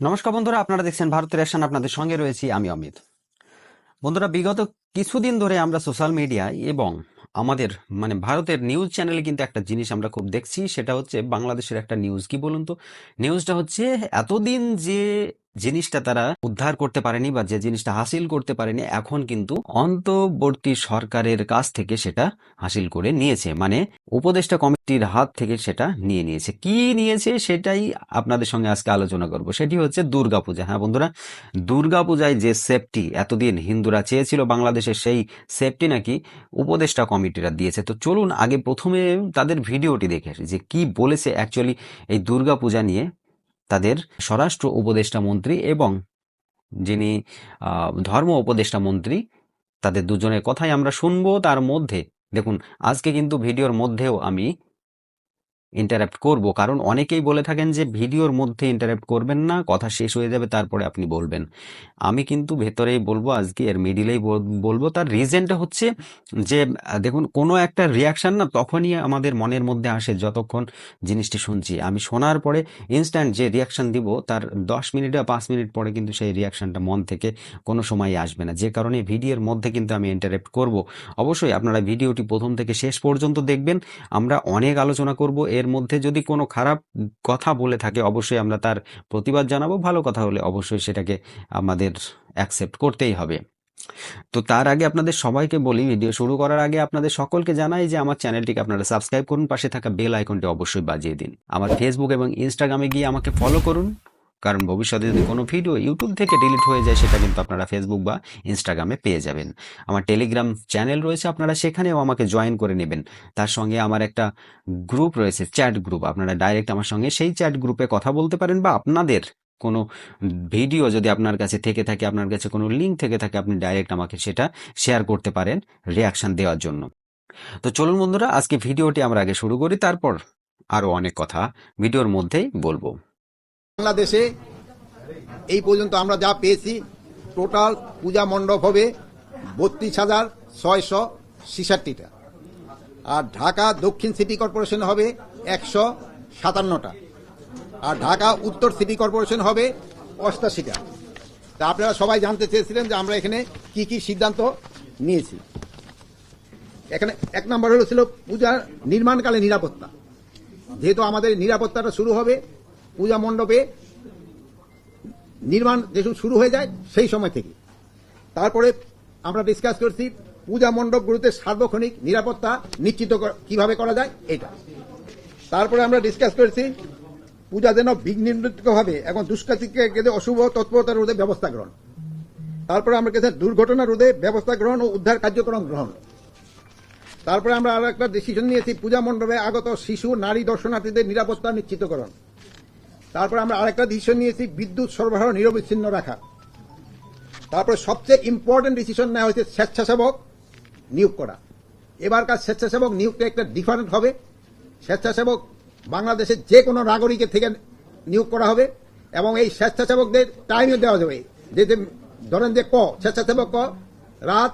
নমস্কার বন্ধুরা, আপনারা দেখছেন ভারতের রেশন, আপনাদের সঙ্গে রয়েছি আমি অমিত। বন্ধুরা, বিগত কিছুদিন ধরে আমরা সোশ্যাল মিডিয়ায় এবং আমাদের মানে ভারতের নিউজ চ্যানেলে কিন্তু একটা জিনিস আমরা খুব দেখছি, সেটা হচ্ছে বাংলাদেশের একটা নিউজ। কি বলুন তো? নিউজটা হচ্ছে, এতদিন যে জিনিসটা তারা উদ্ধার করতে পারেনি বা যে জিনিসটা হাসিল করতে পারেনি, এখন কিন্তু অন্তর্বর্তী সরকারের কাছ থেকে সেটা হাসিল করে নিয়েছে। মানে উপদেষ্টা কমিটির হাত থেকে সেটা নিয়ে নিয়েছে। কি নিয়েছে সেটাই আপনাদের সঙ্গে আজকে আলোচনা করব। সেটি হচ্ছে দুর্গাপূজা। হ্যাঁ বন্ধুরা, দুর্গাপূজায় যে সেফটি এতদিন হিন্দুরা চেয়েছিল, বাংলাদেশের সেই সেফটি নাকি উপদেষ্টা কমিটিরা দিয়েছে। তো চলুন আগে প্রথমে তাদের ভিডিওটি দেখে আসি যে কি বলেছে অ্যাকচুয়ালি এই দুর্গাপূজা নিয়ে। তাদের স্বরাষ্ট্র উপদেষ্টা মন্ত্রী এবং যিনি ধর্ম উপদেষ্টা মন্ত্রী, তাদের দুজনের কথাই আমরা শুনব তার মধ্যে। দেখুন, আজকে কিন্তু ভিডিওর মধ্যেও আমি ইন্টারাপ্ট করব। কারণ অনেকেই বলে থাকেন যে, ভিডিওর মধ্যে ইন্টারাপ্ট করবেন না, কথা শেষ হয়ে যাবে, তারপরে আপনি বলবেন। আমি কিন্তু ভেতরেই বলব, আজকে এর মিডিলেই বলব, তার রিজনটা হচ্ছে যে দেখুন, কোনো একটা রিয়াকশান না তখনই আমাদের মনের মধ্যে আসে যতক্ষণ জিনিসটি শুনছি। আমি শোনার পরে ইনস্ট্যান্ট যে রিয়াকশান দিব, তার দশ মিনিট বা পাঁচ মিনিট পরে কিন্তু সেই রিয়াকশানটা মন থেকে কোনো সময় আসবে না। যে কারণে ভিডিওর মধ্যে কিন্তু আমি ইন্টারাপ্ট করব। অবশ্যই আপনারা ভিডিওটি প্রথম থেকে শেষ পর্যন্ত দেখবেন। আমরা অনেক আলোচনা করব এর মধ্যে যদি কোনো খারাপ কথা বলে থাকে, অবশ্যই আমরা তার প্রতিবাদ জানাব। ভালো কথা হলে অবশ্যই সেটাকে আমাদের অ্যাকসেপ্ট করতেই হবে। তো তার আগে আপনাদের সবাইকে বলি ভিডিও শুরু করার আগে আপনাদের সকলকে জানাই যে আমার চ্যানেলটিকে আপনারা সাবস্ক্রাইব করুন, পাশে থাকা বেল আইকনটি অবশ্যই বাজিয়ে দিন। আমার ফেসবুক এবং ইনস্টাগ্রামে গিয়ে আমাকে ফলো করুন। কারণ ভবিষ্যতে যদি কোনো ভিডিও ইউটিউব থেকে ডিলিট হয়ে যায়, সেটা কিন্তু আপনারা ফেসবুক বা ইনস্টাগ্রামে পেয়ে যাবেন। আমার টেলিগ্রাম চ্যানেল রয়েছে, আপনারা সেখানেও আমাকে জয়েন করে নেবেন। তার সঙ্গে আমার একটা গ্রুপ রয়েছে চ্যাট গ্রুপ আপনারা ডাইরেক্ট আমার সঙ্গে সেই চ্যাট গ্রুপে কথা বলতে পারেন বা আপনাদের কোনো ভিডিও যদি আপনার কাছে থেকে থাকে, আপনার কাছে কোনো লিঙ্ক থেকে থাকে, আপনি ডাইরেক্ট আমাকে সেটা শেয়ার করতে পারেন রিয়াকশান দেওয়ার জন্য। তো চলুন বন্ধুরা, আজকে ভিডিওটি আমরা আগে শুরু করি, তারপর আরও অনেক কথা ভিডিওর মধ্যেই বলব। বাংলাদেশে এই পর্যন্ত আমরা যা পেয়েছি, টোটাল পূজা মণ্ডপ হবে বত্রিশ হাজার ছয়শো ছিষট্টিটা। আর ঢাকা দক্ষিণ সিটি কর্পোরেশন হবে একশো সাতান্নটা। আর ঢাকা উত্তর সিটি কর্পোরেশন হবে অষ্টাশিটা। তা আপনারা সবাই জানতে চেয়েছিলেন যে আমরা এখানে কি কি সিদ্ধান্ত নিয়েছি। এখানে এক নম্বর হলো ছিল পূজার নির্মাণকালে নিরাপত্তা। যেহেতু আমাদের নিরাপত্তাটা শুরু হবে পূজা মণ্ডপে নির্মাণ যেসব শুরু হয়ে যায় সেই সময় থেকে। তারপরে আমরা ডিসকাস করছি পূজা মণ্ডপগুলোতে সার্বক্ষণিক নিরাপত্তা নিশ্চিত কীভাবে করা যায় এটা। তারপরে আমরা ডিসকাস করেছি পূজা যেন বিঘ্নিভাবে এবং দুষ্কৃতিকে অশুভ তৎপরতা রোধে ব্যবস্থা গ্রহণ। তারপরে আমরা কেছে দুর্ঘটনা রোধে ব্যবস্থা গ্রহণ ও উদ্ধার কার্যক্রম গ্রহণ। তারপরে আমরা আরও একটা ডিসিশন নিয়েছি পূজা মণ্ডপে আগত শিশু, নারী, দর্শনার্থীদের নিরাপত্তা নিশ্চিতকরণ। তারপরে আমরা আরেকটা ডিসিশন নিয়েছি, বিদ্যুৎ সরবরাহ নিরবিচ্ছিন্ন রাখা। তারপরে সবচেয়ে ইম্পর্টেন্ট ডিসিশন নেওয়া হয়েছে স্বেচ্ছাসেবক নিয়োগ করা। এবারকার স্বেচ্ছাসেবক নিয়োগটা একটা ডিফারেন্ট হবে। স্বেচ্ছাসেবক বাংলাদেশের যে কোনো নাগরিকের থেকে নিয়োগ করা হবে এবং এই স্বেচ্ছাসেবকদের টাইমও দেওয়া যাবে। যে ধরেন যে ক, স্বেচ্ছাসেবক ক, রাত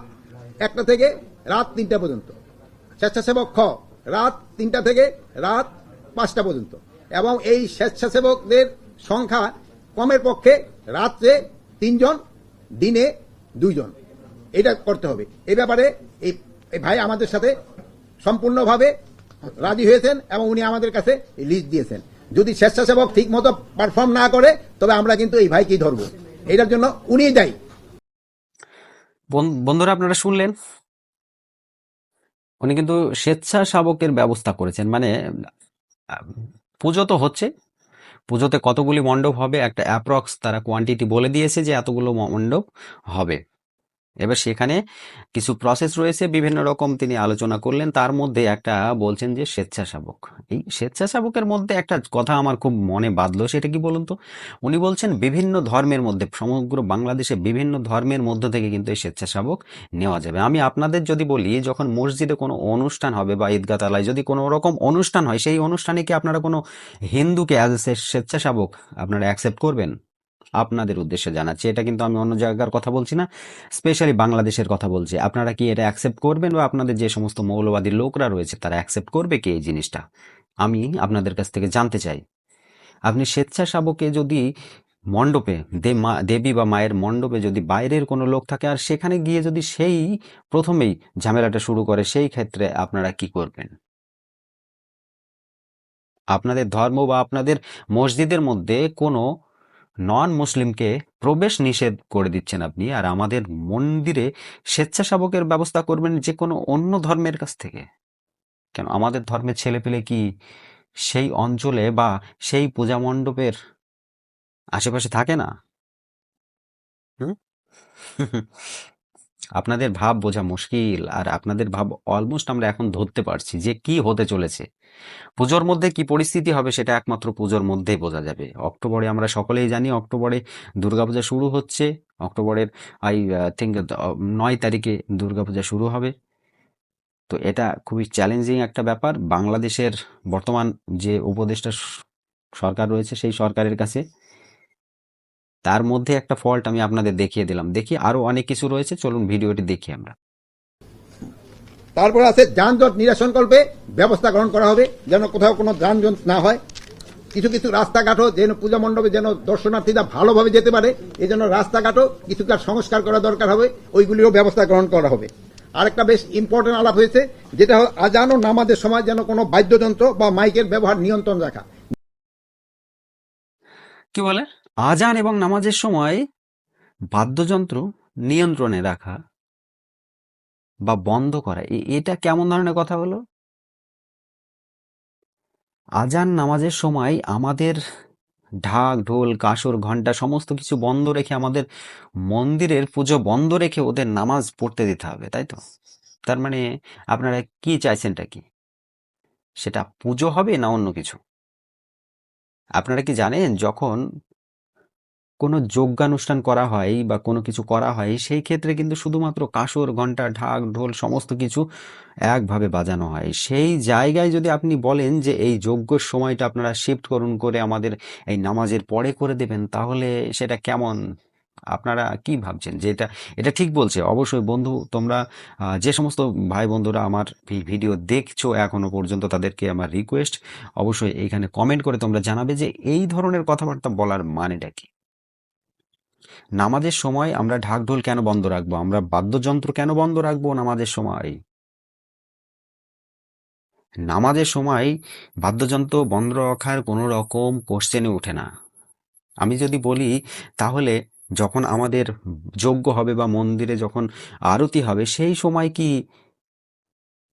একটা থেকে রাত তিনটা পর্যন্ত। স্বেচ্ছাসেবক খ, রাত তিনটা থেকে রাত পাঁচটা পর্যন্ত। এবং এই স্বেচ্ছাসেবকদের সংখ্যা কমের পক্ষে রাত্রে তিনজন, দিনে দুইজন। এটা করতে হবে। এই ব্যাপারে এই ভাই আমাদের সাথে সম্পূর্ণভাবে রাজি হয়েছেন এবং উনি আমাদের কাছে লিস্ট দিয়েছেন। যদি স্বেচ্ছাসেবক ঠিক মতো পারফর্ম না করে, তবে আমরা কিন্তু এই ভাইকেই ধরবো। এটার জন্য উনিই দায়ী। বন- বন্ধুরা আপনারা শুনলেন? উনি কিন্তু স্বেচ্ছাসেবকের ব্যবস্থা করেছেন। মানে পুজো তো হচ্ছে। পুজোতে কতগুলি মণ্ডপ হবে একটা অ্যাপ্রক্স তারা কোয়ান্টিটি বলে দিয়েছে যে এতগুলো মণ্ডপ হবে। এবার সেখানে কিছু প্রসেস রয়েছে, বিভিন্ন রকম তিনি আলোচনা করলেন। তার মধ্যে একটা বলছেন যে স্বেচ্ছাসেবক। এই স্বেচ্ছাসেবকের মধ্যে একটা কথা আমার খুব মনে বাঁধলো, সেটা কি বলুন তো? উনি বলছেন, বিভিন্ন ধর্মের মধ্যে, সমগ্র বাংলাদেশে বিভিন্ন ধর্মের মধ্য থেকে কিন্তু এই স্বেচ্ছাসেবক নেওয়া যাবে। আমি আপনাদের যদি বলি, যখন মসজিদে কোনো অনুষ্ঠান হবে বা ঈদগাহ তালায় যদি কোনো রকম অনুষ্ঠান হয়, সেই অনুষ্ঠানে কি আপনারা কোনো হিন্দুকে অ্যাজ এ স্বেচ্ছাসেবক আপনারা অ্যাকসেপ্ট করবেন? আপনাদের উদ্দেশ্যে জানাচ্ছি। এটা কিন্তু আমি অন্য জায়গার কথা বলছি না স্পেশালি বাংলাদেশের কথা বলছি। আপনারা কি এটা অ্যাকসেপ্ট করবেন বা আপনাদের যে সমস্ত মৌলবাদী লোকরা রয়েছে তারা অ্যাকসেপ্ট করবে কি এই জিনিসটা? আমি আপনাদের কাছ থেকে জানতে চাই। আপনি স্বেচ্ছাসেবকে যদি মণ্ডপে দেবী বা মায়ের মণ্ডপে যদি বাইরের কোনো লোক থাকে আর সেখানে গিয়ে যদি সেই প্রথমেই ঝামেলাটা শুরু করে, সেই ক্ষেত্রে আপনারা কি করবেন? আপনাদের ধর্ম বা আপনাদের মসজিদের মধ্যে কোনো নন মুসলিমকে প্রবেশ নিষেধ করে দিচ্ছেন আপনি আর আমাদের মন্দিরে স্বেচ্ছাসেবকের ব্যবস্থা করবেন যে কোনো অন্য ধর্মের কাছ থেকে। কেন? আমাদের ধর্মের ছেলেপেলে কি সেই অঞ্চলে বা সেই পূজা মণ্ডপের আশেপাশে থাকে না? হুম? আপনাদের ভাব বোঝা মুশকিল আর আপনাদের ভাব অলমোস্ট আমরা এখন ধরতে পারছি যে কি হতে চলেছে। পুজোর মধ্যে কি পরিস্থিতি হবে সেটা একমাত্র পুজোর মধ্যেই বোঝা যাবে। অক্টোবরে আমরা সকলেই জানি অক্টোবরে দুর্গাপূজা শুরু হচ্ছে। অক্টোবরের আই থিঙ্ক নয় তারিখে দুর্গাপূজা শুরু হবে। তো এটা খুবই চ্যালেঞ্জিং একটা ব্যাপার। বাংলাদেশের বর্তমান যে উপদেষ্টা সরকার রয়েছে সেই সরকারের কাছে তার মধ্যে একটা ফল্ট আমি আপনাদের দেখিয়ে দিলাম। দেখি আরও অনেক কিছু রয়েছে চলুন ভিডিওটি দেখি আমরা। তারপরে আছে যানজট নিরসনকল্পে ব্যবস্থা গ্রহণ করা হবে যেন কোথাও কোনো যানজট না হয়। কিছু কিছু রাস্তাঘাটও যেন পূজা মণ্ডপে যেন দর্শনার্থীরা ভালোভাবে যেতে পারে এই জন্য রাস্তাঘাটও কিছুটা সংস্কার করা দরকার হবে ওইগুলিরও ব্যবস্থা গ্রহণ করা হবে। আরেকটা বেশ ইম্পর্টেন্ট আলাপ হয়েছে যেটা হল আজান ও নামাজের সময় যেন কোনো বাদ্যযন্ত্র বা মাইকের ব্যবহার নিয়ন্ত্রণ রাখা। কি বলে? আজান এবং নামাজের সময় বাদ্যযন্ত্র নিয়ন্ত্রণে রাখা বা বন্ধ করা এটা কেমন ধরনের কথা হলো? আজান নামাজের সময় আমাদের ঢাক, ঢোল, কাসর ঘণ্টা সমস্ত কিছু বন্ধ রেখে আমাদের মন্দিরের পুজো বন্ধ রেখে ওদের নামাজ পড়তে দিতে হবে, তাই তো? তার মানে আপনারা কি চাইছেনটা কি? সেটা পুজো হবে না অন্য কিছু? আপনারা কি জানেন, যখন কোনো যজ্ঞানুষ্ঠান করা হয় বা কোনো কিছু করা হয়, সেই ক্ষেত্রে কিন্তু শুধুমাত্র কাসর ঘণ্টা ঢাক, ঢোল সমস্ত কিছু একভাবে বাজানো হয়। সেই জায়গায় যদি আপনি বলেন যে এই যজ্ঞর সময়টা আপনারা শিফট করুন করে আমাদের এই নামাজের পরে করে দেবেন, তাহলে সেটা কেমন? আপনারা কি ভাবছেন? যে এটা এটা ঠিক বলছে। অবশ্যই বন্ধু, তোমরা যে সমস্ত ভাই বন্ধুরা আমার ভিডিও দেখছ এখনও পর্যন্ত, তাদেরকে আমার রিকোয়েস্ট অবশ্যই এইখানে কমেন্ট করে তোমরা জানাবে যে এই ধরনের কথাবার্তা বলার মানেটা কি। নামাজের সময় আমরা ঢাক ঢোল কেন বন্ধ রাখব? আমরা বাদ্যযন্ত্র কেন বন্ধ রাখব নামাজের সময়? নামাজের সময় বাদ্যযন্ত্র বন্ধ রাখার কোনো রকম কোশ্চেনে ওঠে না। আমি যদি বলি, তাহলে যখন আমাদের যজ্ঞ হবে বা মন্দিরে যখন আরতি হবে, সেই সময় কি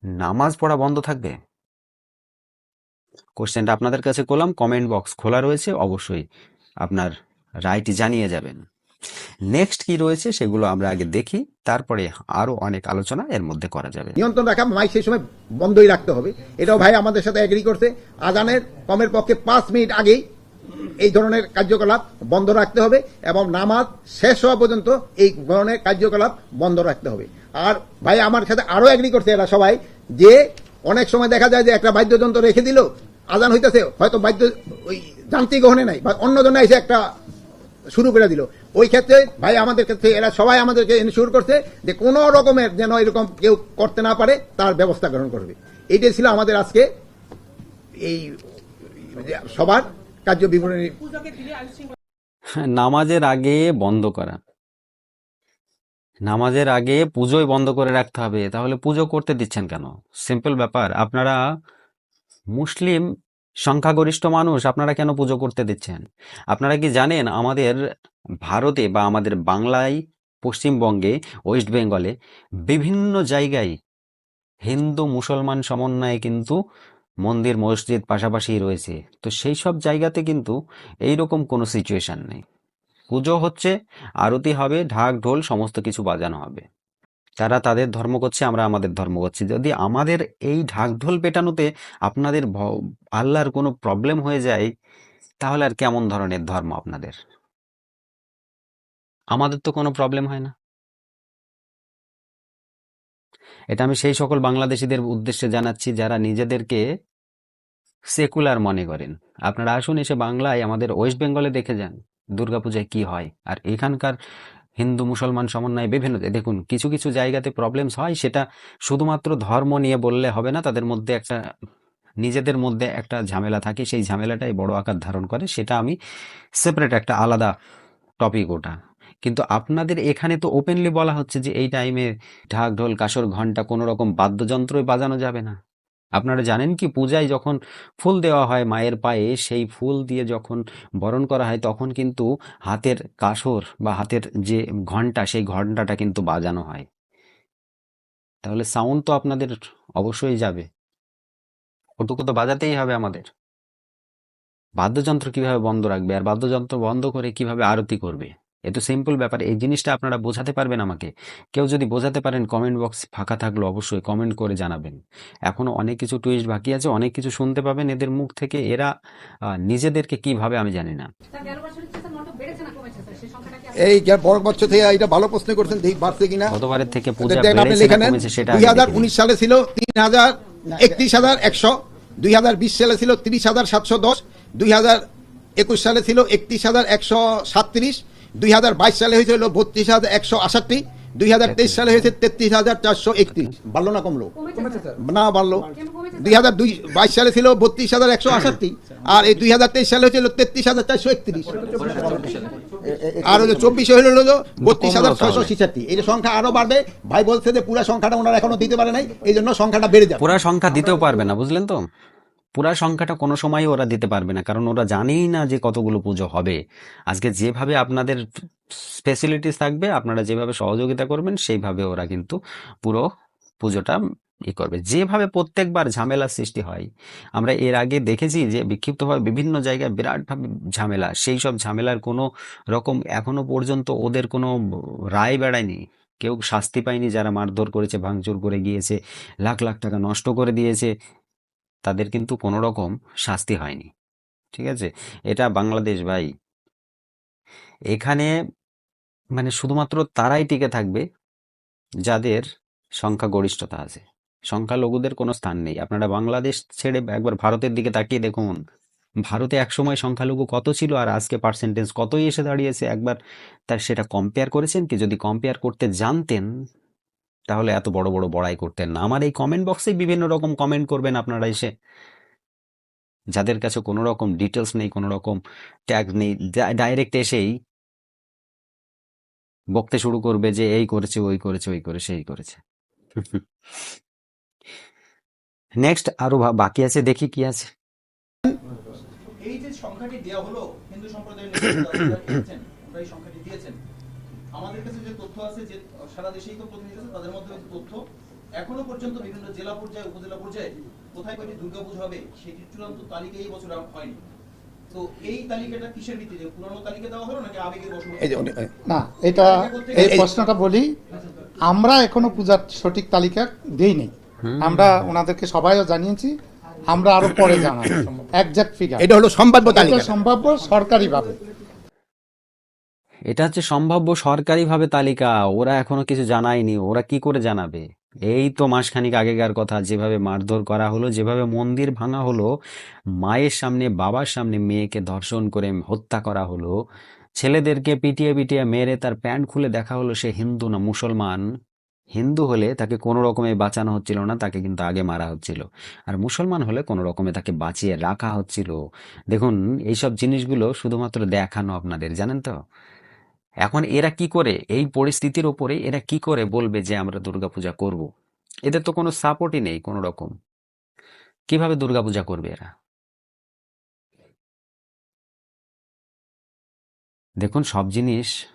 নামাজ পড়া বন্ধ থাকবে? কোশ্চেনটা আপনাদের কাছে করলাম কমেন্ট বক্স খোলা রয়েছে, অবশ্যই আপনার রায়টি জানিয়ে যাবেন। নেক্সট কি রয়েছে সেগুলো আমরা আগে দেখি, তারপরে আরও অনেক আলোচনা এর মধ্যে করা যাবে। নিয়ন্ত্রণ রাখা মাইক সেই সময় বন্ধই রাখতে হবে। এটাও ভাই আমাদের সাথে এগ্রি করছে। আজানের কমের পক্ষে পাঁচ মিনিট আগেই এই ধরনের কার্যকলাপ বন্ধ রাখতে হবে এবং নামাজ শেষ হওয়া পর্যন্ত এই ধরনের কার্যকলাপ বন্ধ রাখতে হবে। আর ভাই আমার সাথে আরও এগ্রি করছে এরা সবাই যে অনেক সময় দেখা যায় যে একটা বাদ্যযন্ত্র রেখে দিল, আজান হইতেছে, হয়তো বাদ্য ওই যান্ত্রিক গ্রহণে নাই, বা অন্য জন্য এসে একটা শুরু করে দিল। ওই ক্ষেত্রে ভাই আমাদের ক্ষেত্রে এরা সবাই আমাদেরকে ইনশিওর করছে যে কোনো রকমের যেন এরকম কেউ করতে না পারে, তার ব্যবস্থা গ্রহণ করবে। এইটাই ছিল আমাদের আজকে এই সবার কার্য বিবরণী। নামাজের আগে বন্ধ করা। নামাজের আগে পুজোই বন্ধ করে রাখতে হবে, তাহলে পুজো করতে দিচ্ছেন কেন? সিম্পল ব্যাপার, আপনারা মুসলিম, সংখ্যাগরিষ্ঠ মানুষ, আপনারা কেন পুজো করতে দিচ্ছেন? আপনারা কি জানেন আমাদের ভারতে বা আমাদের বাংলায়, পশ্চিমবঙ্গে, ওয়েস্ট বেঙ্গলে বিভিন্ন জায়গায় হিন্দু মুসলমান সমন্বয়ে কিন্তু মন্দির, মসজিদ পাশাপাশি রয়েছে। তো সেই সব জায়গাতে কিন্তু এই রকম কোনো সিচুয়েশন নেই। পুজো হচ্ছে, আরতি হবে, ঢাক, ঢোল, সমস্ত কিছু বাজানো হবে। তারা তাদের ধর্ম করছে, আমরা আমাদের ধর্ম করছি। যদি আমাদের এই ঢাক, ঢোল পেটানোতে আপনাদের আল্লাহর কোনো প্রবলেম হয়ে যায়, তাহলে আর কেমন ধরনের ধর্ম আপনাদের? আমাদের তো কোনো প্রবলেম হয় না। এটা আমি সেই সকল বাংলাদেশিদের উদ্দেশ্যে জানাচ্ছি যারা নিজেদেরকে সেকুলার মনে করেন। আপনারা আসুন এসে বাংলায় আমাদের ওয়েস্ট বেঙ্গলে দেখে যান, দুর্গাপূজায় কি হয়। আর এখানকার হিন্দু মুসলমান সমন্বয়ে বিভিন্ন দেখুন, কিছু কিছু জায়গাতে প্রবলেমস হয়, সেটা শুধুমাত্র ধর্ম নিয়ে বললে হবে না, তাদের মধ্যে একটা, নিজেদের মধ্যে একটা ঝামেলা থাকে, সেই ঝামেলাটাই বড় আকার ধারণ করে, সেটা আমি সেপারেট একটা আলাদা টপিক ওটা। কিন্তু আপনাদের এখানে তো ওপেনলি বলা হচ্ছে যে এই টাইমে ঢাক, ঢোল, কাসর ঘণ্টা কোনো রকম বাদ্যযন্ত্রই বাজানো যাবে না। আপনারা জানেন কি, পূজায় যখন ফুল দেওয়া হয় মায়ের পায়ে, সেই ফুল দিয়ে যখন বরণ করা হয়, তখন কিন্তু হাতের কাসর বা হাতের যে ঘণ্টা সেই ঘন্টাটা কিন্তু বাজানো হয়। তাহলে সাউন্ড তো আপনাদের অবশ্যই যাবে। ওটুকু তো বাজাতেই হবে আমাদের। বাদ্যযন্ত্র কীভাবে বন্ধ রাখবে? আর বাদ্যযন্ত্র বন্ধ করে কীভাবে আরতি করবে? এ তো সিম্পল ব্যাপার এই জিনিসটা আপনারা বোঝাতে পারবেন আমাকে। কেউ যদি বোঝাতে পারেন কমেন্ট বক্স ফাঁকা থাকল অবশ্যই কমেন্ট করে জানাবেন। এখনও অনেক কিছু টুইস্ট বাকি আছে অনেক কিছু শুনতে পাবেন এদের মুখ থেকে এরা নিজেদেরকে কীভাবে আমি জানি না। এই যে বড় বছর থেকে এটা ভালো প্রশ্ন করছেন দেখি বাড়ছে কিনা? গতবারের থেকে পূজা বেড়েছে কমেছে সেটা দুই আগে হাজার দেখে নিন। উনিশ সালে ছিল তিন হাজার একত্রিশ হাজার একশো দুই হাজার বিশ সালে ছিল তিরিশ হাজার সাতশো দশ দুই হাজার একুশ সালে ছিল একত্রিশ হাজার একশো সাতত্রিশ দুই হাজার বাইশ সালে হয়েছিল বত্রিশ হাজার একশো আষট্টি দুই হাজার তেইশ সালে হয়েছে তেত্রিশ হাজার চারশো একত্রিশ। বাড়লো না কমলো? না বাড়লো দুই হাজার দুই বাইশ সালে ছিল বত্রিশ হাজার একশো আষট্টি আর এই দুই হাজার তেইশ সালে হয়েছিল তেত্রিশ হাজার চারশো একত্রিশ। আর হলো চব্বিশে হলো হলো বত্রিশ হাজার ছয়শো ছিষট্টি এই সংখ্যা আরও বাড়বে ভাই বলছে যে পুরো সংখ্যাটা ওনারা এখনও দিতে পারে নাই এই জন্য সংখ্যাটা বেড়ে যাবে। পুরা সংখ্যা দিতেও পারবে না বুঝলেন তো? পুরা সংখ্যাটা কোনো সময়ই ওরা দিতে পারবে না, কারণ ওরা জানেই না যে কতগুলো পুজো হবে। আজকে যেভাবে আপনাদের ফেসিলিটিস থাকবে, আপনারা যেভাবে সহযোগিতা করবেন, সেইভাবে ওরা কিন্তু পুরো পুজোটা ই করবে। যেভাবে প্রত্যেকবার ঝামেলার সৃষ্টি হয়, আমরা এর আগে দেখেছি যে বিক্ষিপ্তভাবে বিভিন্ন জায়গায় বিরাটভাবে ঝামেলা, সেই সব ঝামেলার কোনো রকম এখনও পর্যন্ত ওদের কোনো রায় বেড়ায়নি। কেউ শাস্তি পায়নি, যারা মারধর করেছে, ভাঙচুর করে গিয়েছে, লাখ লাখ টাকা নষ্ট করে দিয়েছে তাদের কিন্তু কোনো রকম শাস্তি হয়নি। ঠিক আছে? এটা বাংলাদেশ ভাই। এখানে মানে শুধুমাত্র তারাই টিকে থাকবে যাদের সংখ্যাগরিষ্ঠতা আছে। সংখ্যালঘুদের কোনো স্থান নেই। আপনারা বাংলাদেশ ছেড়ে একবার ভারতের দিকে তাকিয়ে দেখুন। ভারতে একসময় সংখ্যালঘু কত ছিল আর আজকে পার্সেন্টেজ কতই এসে দাঁড়িয়েছে? একবার তার সেটা কম্পেয়ার করেছেন কি? যদি কম্পেয়ার করতে জানতেন তাহলে এত বড় বড় বড়াই করতেন না। আমার এই কমেন্ট বক্সে বিভিন্ন রকম কমেন্ট করবেন আপনারা এসে। যাদের কাছে কোনো রকম ডিটেলস নেই, কোনো রকম ট্যাগ নেই ডাইরেক্ট এসেই বকতে শুরু করবে যে এই করেছে, ওই করেছে ওই করেছে এই করেছে। নেক্সট আরও বাকি আছে? দেখি কি আছে। এই যে সংখ্যাটি হলো, হিন্দু সম্প্রদায়ের এই সংখ্যাটি দিয়েছেন। আমাদের কাছে যে তথ্য আছে যে সারা দেশেই তো প্রতিনিধি আছে তাদের মধ্যে তথ্য। এখনও পর্যন্ত বিভিন্ন জেলা পর্যায়ে উপজেলা পর্যায়ে কোথায় কয়টি দুর্গাপুজো হবে সেটির চূড়ান্ত তালিকা এই বছর হয়নি। তো এই তালিকাটা কিসের ভিত্তিতে? পুরনো তালিকা দেওয়া হলো নাকি আবেগের বশবর্তী? এই যে উনি- না এটা এই প্রশ্নটা বলি আমরা এখনও পূজার সঠিক তালিকা দেইনি আমরা ওনাদেরকে সবাইও জানিয়েছি আমরা আরও পরে জানাব। একজ্যাক্ট ফিগার এটা হলো সম্ভাব্য এটা তালিকা। সম্ভাব্য সরকারিভাবে। এটা হচ্ছে সম্ভাব্য সরকারিভাবে তালিকা। ওরা এখনও কিছু জানায়নি। ওরা কি করে জানাবে? এই তো মাসখানিক আগেকার কথা। যেভাবে মারধর করা হলো, যেভাবে মন্দির ভাঙা হলো, মায়ের সামনে, বাবার সামনে মেয়েকে ধর্ষণ করে হত্যা করা হলো, ছেলেদেরকে পিটিয়ে পিটিয়ে মেরে তার প্যান্ট খুলে দেখা হলো সে হিন্দু না মুসলমান। হিন্দু হলে তাকে কোনো রকমে বাঁচানো হচ্ছিল না, তাকে কিন্তু আগে মারা হচ্ছিল। আর মুসলমান হলে কোনো রকমে তাকে বাঁচিয়ে রাখা হচ্ছিল। দেখুন, এইসব জিনিসগুলো শুধুমাত্র দেখানো আপনাদের, জানেন তো? এখন এরা কি করে? এই পরিস্থিতির ওপরে এরা কি করে বলবে যে আমরা দুর্গাপূজা করব? এদের তো কোনো সাপোর্টই নেই কোনো রকম কীভাবে দুর্গাপূজা করবে এরা? দেখুন, সব জিনিস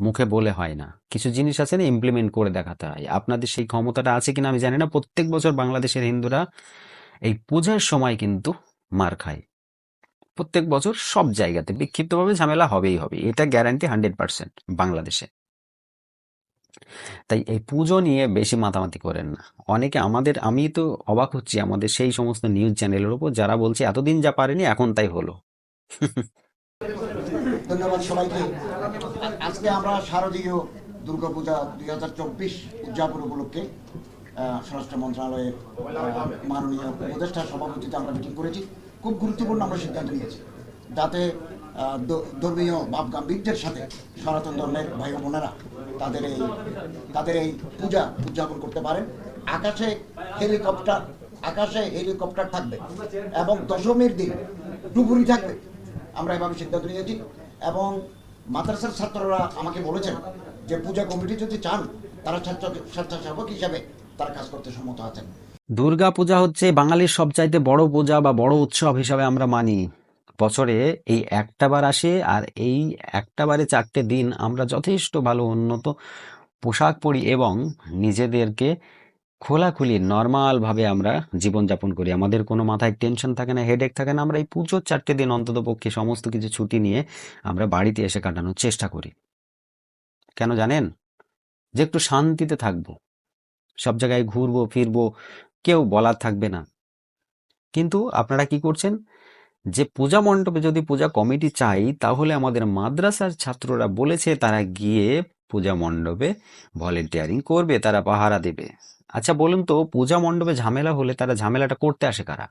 মুখে বলে হয় না। কিছু জিনিস আছে না ইমপ্লিমেন্ট করে দেখাতে হয়। আপনাদের সেই ক্ষমতাটা আছে কিনা আমি জানি না। প্রত্যেক বছর বাংলাদেশের হিন্দুরা এই পূজার সময় কিন্তু মার খায়। প্রত্যেক বছর সব জায়গাতে বিক্ষিপ্তভাবে ঝামেলা হবেই হবে। এটা গ্যারান্টি হান্ড্রেড পার্সেন্ট বাংলাদেশে। তাই এই পুজো নিয়ে বেশি মাতামাতি করেন না। অনেকে আমাদের, আমি তো অবাক হচ্ছি আমাদের সেই সমস্ত নিউজ চ্যানেলের উপর যারা বলছে, এতদিন যা পারেনি, এখন তাই হলো। ধন্যবাদ সবাইকে। আজকে আমরা শারদীয় দুর্গাপূজা দুই হাজার চব্বিশ উদযাপন উপলক্ষে স্বরাষ্ট্র মন্ত্রণালয়ের মাননীয় উপদেষ্টার সভাপতিতে আমরা মিটিং করেছি। খুব গুরুত্বপূর্ণ আমরা সিদ্ধান্ত নিয়েছি। যাতে ধর্মীয় ভাব গাম্ভীর্যের সাথে সনাতন ধর্মের ভাই বোনেরা তাদের এই তাদের এই পূজা উদযাপন করতে পারেন। আকাশে হেলিকপ্টার আকাশে হেলিকপ্টার থাকবে এবং দশমীর দিন ডুবুরি থাকবে। আমরা এভাবে সিদ্ধান্ত নিয়েছি এবং মাদ্রাসার ছাত্ররা আমাকে বলেছেন যে পূজা কমিটি যদি চান, তারা স্বেচ্ছাসেবক হিসাবে তারা কাজ করতে সম্মত আছেন। দুর্গা পূজা হচ্ছে বাঙালির সবচাইতে বড় পূজা বা বড় উৎসব হিসাবে আমরা মানি। বছরে এই একটা বার আসে আর এই একটা বারে চারটে দিন আমরা যথেষ্ট ভালো উন্নত পোশাক পরি এবং নিজেদেরকে খোলাখুলি, নর্মালভাবে আমরা জীবনযাপন করি। আমাদের কোনো মাথায় টেনশন থাকে না হেডেক থাকে না, আমরা এই পুজোর চারটে দিন অন্তত পক্ষে সমস্ত কিছু ছুটি নিয়ে আমরা বাড়িতে এসে কাটানোর চেষ্টা করি। কেন জানেন? যে একটু শান্তিতে থাকব, সব জায়গায় ঘুরবো, ফিরবো কেউ বলার থাকবে না। কিন্তু আপনারা কি করছেন? যে পূজা মণ্ডপে যদি পূজা কমিটি চাই, তাহলে আমাদের মাদ্রাসার ছাত্ররা বলেছে তারা গিয়ে পূজা মণ্ডপে ভলেন্টিয়ারিং করবে, তারা পাহারা দেবে। আচ্ছা বলুন তো, পূজা মণ্ডপে ঝামেলা হলে তারা ঝামেলাটা করতে আসে কারা?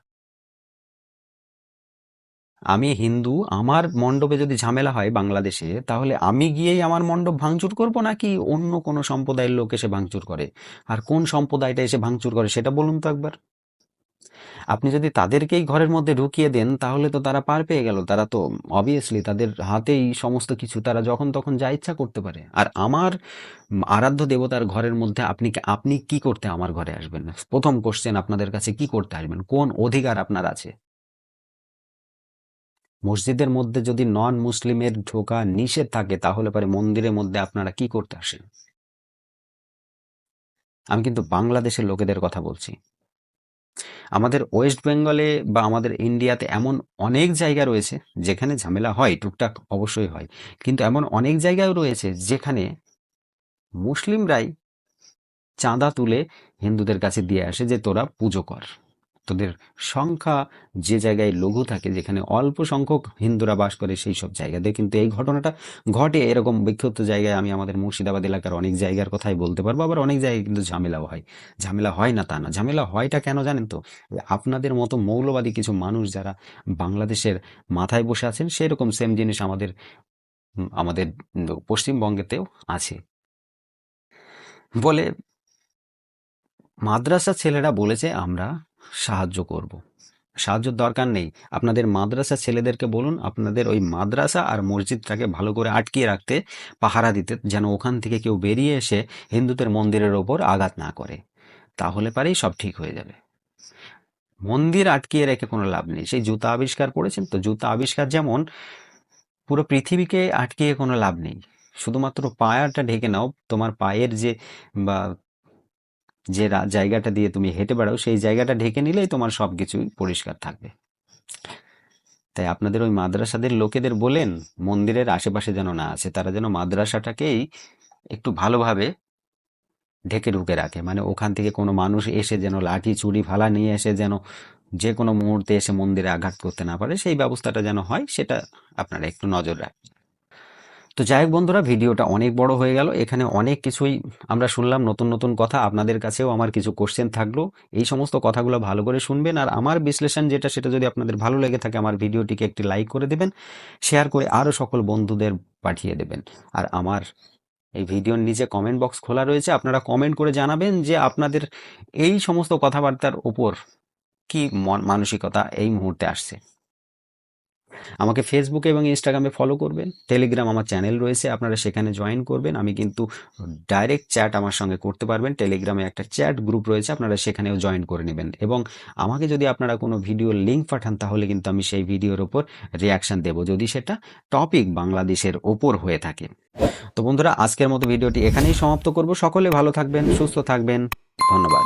আমি হিন্দু, আমার মণ্ডপে যদি ঝামেলা হয় বাংলাদেশে, তাহলে আমি গিয়েই আমার মণ্ডপ ভাঙচুর করব নাকি অন্য কোনো সম্প্রদায়ের লোক এসে ভাঙচুর করে? আর কোন সম্প্রদায়টা এসে ভাঙচুর করে সেটা বলুন তো একবার। আপনি যদি তাদেরকেই ঘরের মধ্যে ঢুকিয়ে দেন, তাহলে তো তারা পার পেয়ে গেল। তারা তো অবভিয়াসলি তাদের হাতেই সমস্ত কিছু, তারা যখন তখন যা ইচ্ছা করতে পারে। আর আমার আরাধ্য দেবতার ঘরের মধ্যে আপনি আপনি কি করতে আমার ঘরে আসবেন? প্রথম কোশ্চেন আপনাদের কাছে কি করতে আসবেন? কোন অধিকার আপনার আছে? মসজিদের মধ্যে যদি নন মুসলিমের ঢোকা নিষেধ থাকে, তাহলে পরে মন্দিরের মধ্যে আপনারা কি করতে আসেন? আমি কিন্তু বাংলাদেশের লোকেদের কথা বলছি। আমাদের ওয়েস্ট বেঙ্গলে বা আমাদের ইন্ডিয়াতে এমন অনেক জায়গা রয়েছে, যেখানে ঝামেলা হয়, টুকটাক অবশ্যই হয়। কিন্তু এমন অনেক জায়গাও রয়েছে, যেখানে মুসলিমরাই চাঁদা তুলে হিন্দুদের কাছে দিয়ে আসে যে তোরা পুজো কর। তোদের সংখ্যা যে জায়গায় লঘু থাকে, যেখানে অল্প সংখ্যক হিন্দুরা বাস করে সেই সব জায়গাতে। কিন্তু এই ঘটনাটা ঘটে এরকম বিক্ষিপ্ত জায়গায় আমি আমাদের মুর্শিদাবাদ এলাকার অনেক জায়গার কথাই বলতে পারব। আবার অনেক জায়গায় কিন্তু ঝামেলাও হয়। ঝামেলা হয় না তা না। ঝামেলা হয়টা কেন জানেন তো? আপনাদের মতো মৌলবাদী কিছু মানুষ যারা বাংলাদেশের মাথায় বসে আছেন, সেরকম সেম জিনিস আমাদের আমাদের পশ্চিমবঙ্গেতেও আছে। বলে মাদ্রাসা ছেলেরা বলেছে, আমরা সাহায্য করব। সাহায্যের দরকার নেই। আপনাদের মাদ্রাসা ছেলেদেরকে বলুন, আপনাদের ওই মাদ্রাসা আর মসজিদটাকে ভালো করে আটকিয়ে রাখতে, পাহারা দিতে, যেন ওখান থেকে কেউ বেরিয়ে এসে হিন্দুদের মন্দিরের ওপর আঘাত না করে। তাহলে পারেই সব ঠিক হয়ে যাবে। মন্দির আটকিয়ে রেখে কোনো লাভ নেই। সেই জুতা আবিষ্কার করেছেন তো? জুতা আবিষ্কার যেমন, পুরো পৃথিবীকে আটকিয়ে কোনো লাভ নেই। শুধুমাত্র পায়াটা ঢেকে নাও। তোমার পায়ের যে বা যে জায়গাটা দিয়ে তুমি হেঁটে বেড়াও, সেই জায়গাটা ঢেকে নিলেই তোমার সব কিছুই পরিষ্কার থাকবে। তাই আপনাদের ওই মাদ্রাসাদের লোকেদের বলেন, মন্দিরের আশেপাশে যেন না আছে, তারা যেন মাদ্রাসাটাকেই একটু ভালোভাবে ঢেকে ঢুকে রাখে। মানে ওখান থেকে কোনো মানুষ এসে যেন লাঠি চুরি ভালা নিয়ে এসে যেন যে কোনো মুহূর্তে এসে মন্দিরে আঘাত করতে না পারে, সেই ব্যবস্থাটা যেন হয়, সেটা আপনারা একটু নজর রাখবেন। তো যাই হোক বন্ধুরা, ভিডিওটা অনেক বড় হয়ে গেল। এখানে অনেক কিছুই আমরা শুনলাম, নতুন নতুন কথা। আপনাদের কাছেও আমার কিছু কোশ্চেন থাকল। এই সমস্ত কথাগুলো ভালো করে শুনবেন। আর আমার বিশ্লেষণ যেটা, সেটা যদি আপনাদের ভালো লেগে থাকে, আমার ভিডিওটিকে একটি লাইক করে দেবেন শেয়ার করে আরও সকল বন্ধুদের পাঠিয়ে দেবেন। আর আমার এই ভিডিওর নিচে কমেন্ট বক্স খোলা রয়েছে। আপনারা কমেন্ট করে জানাবেন যে আপনাদের এই সমস্ত কথাবার্তার ওপর কি মন- মানসিকতা এই মুহূর্তে আসছে। আমাকে ফেসবুকে এবং ইনস্টাগ্রামে ফলো করবেন। টেলিগ্রাম আমার চ্যানেল রয়েছে, আপনারা সেখানে জয়েন করবেন। আমি কিন্তু ডাইরেক্ট চ্যাট আমার সঙ্গে করতে পারবেন। টেলিগ্রামে একটা চ্যাট গ্রুপ রয়েছে, আপনারা সেখানেও জয়েন করে নেবেন। এবং আমাকে যদি আপনারা কোনো ভিডিও লিঙ্ক পাঠান, তাহলে কিন্তু আমি সেই ভিডিওর ওপর রিয়াকশন দেব। যদি সেটা টপিক বাংলাদেশের ওপর হয়ে থাকে। তো বন্ধুরা, আজকের মতো ভিডিওটি এখানেই সমাপ্ত করব। সকলে ভালো থাকবেন, সুস্থ থাকবেন। ধন্যবাদ।